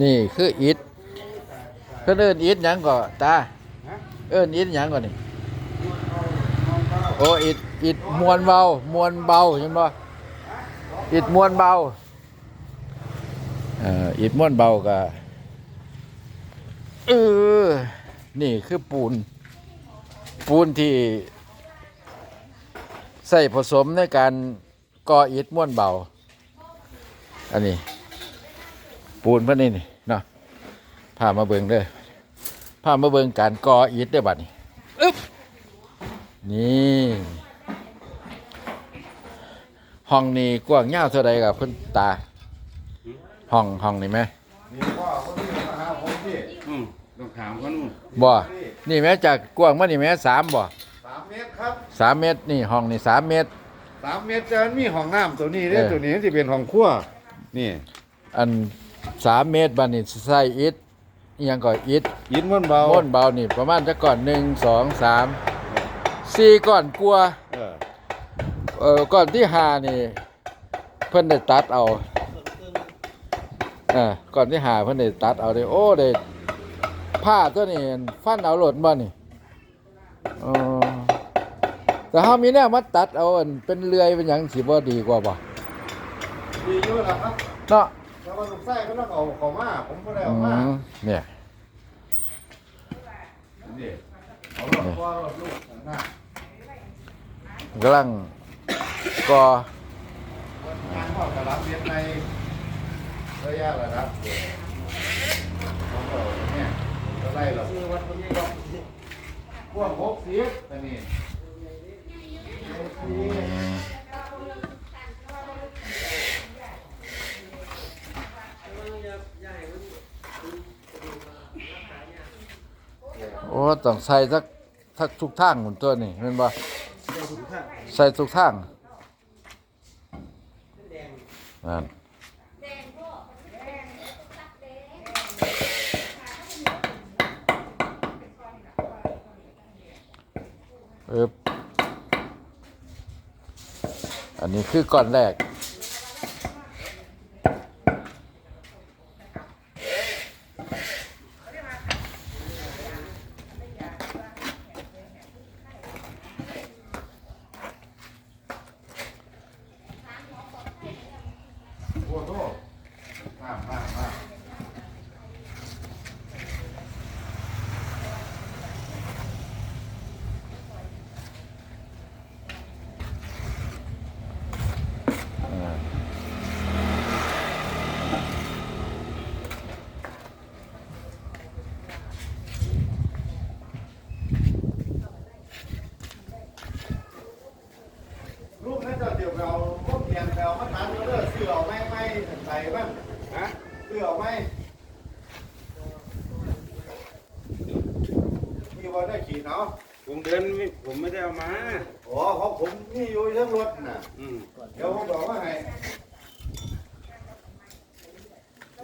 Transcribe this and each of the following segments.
นี่คืออิฐเพิ่นเอิ้นอิฐหยังก็ตาเอิ้นอิฐหยังก่อนนี่โอ้อิฐอิฐมวลเบามวลเบาเห็นบ่อิฐมวลเบาเอ่ออิฐมวลเบาก็เออนี่คือปูน ปูนที่ใส่ผสมในการก่ออิฐมวนเบา อันนี้ ปูนเพิ่นนี่นี่เนาะพามาเบิ่งเด้อพามาเบิ่งการก่ออิฐเด้อบัดนี้อึ๊บนี่ห้องนี้กว้างยาวเท่าใดกับเพิ่นตาห้องห้องนี่ไหมนี่พ่อคนนี้มาหาผมที่อืมต้องถามเขานู่นบ่นี่แม้จากกว้างมานี่แม้สามบ่สามเมตรครับสามเมตรนี่ห้องนี่สามเมตรสามเมตรจะมีห้องน้ำตัวนี้เด้เออตัวนี้ที่เป็นห้องครัวนี่ อัน สามเมตรบัดนี้ใส่อิฐอิหยังก่ออิฐยินมันเบาม้วนเบานี่ประมาณจะก่อนหนึ่งสองสามสี่ก่อนกลัวาเออเออก่อนที่หานี่ เพิ่นได้ตัดเอาเอ่าก่อนที่หาเพิ่นได้ตัดเอาเลยโอ้ได้ผ้าตัวนี้ฟันเอาโหลดบ่นี่อ๋อแต่เฮามีแนวมาตัดเอาอันเป็นเลื่อยเป็นหยังสิบ่ดีกว่าบ่ดีอยู่แล้วครับเนาะ แต่ว่าลูกไส้ก็ต้องเอาเขามาผมก็ได้อืเอามามเนี่ยนี่เอาลูกพ่อลูกหน้ากำลังก่องานพ่อกระลับเรียนในระยะระดับเขาก็เนี่ยก็ได้หรอกพวกหกสิบแต่นี่หกสิบ อ้ต้องใส่สักสักทุกทางหมดตัวนี่แม่นบ่ใส่ทุกทางนั่นเอบอันนี้คือก้อนแรก โอ้โหมากมากมาก อ่า ลูกนั่นจะเดี๋ยวเราพวกเรียนเรามาทานก็เลิกซื้อเอาไม่ไม่ใส่บ้างฮะซื้ออาไหมมีวันได้ขี่เนาะผมเดินไม่ผมไม่ได้เอามา อ๋อของผมนี่อยู่เรื่องรถน่ะ อืมเดี๋ยวผมบอกว่าให้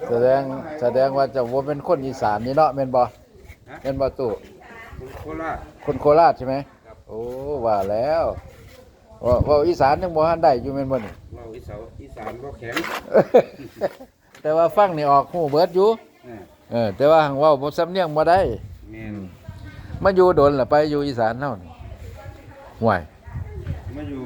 แสดงแสดงว่าเจะว่าเป็นคนอีสานนี่เนาะแม่นบ่แม่นบ่ตู่คนโคราชคนโคราชใช่ไหมโอ้ว่าแล้ว ว่าว่าอีสานยังบ่ทันได้อยู่แม่นบ่นี่เราอีสานอีสานบ่แข็งแต่ว่าฟังนี่ออกหูเบิดอยู่ อ่าเออ แต่ว่าหังเว้าบ่สำเนียงบ่ได้ แม่นมาอยู่โดนล่ะไปอยู่อีสานเฮานี่ห่วยมาอยู่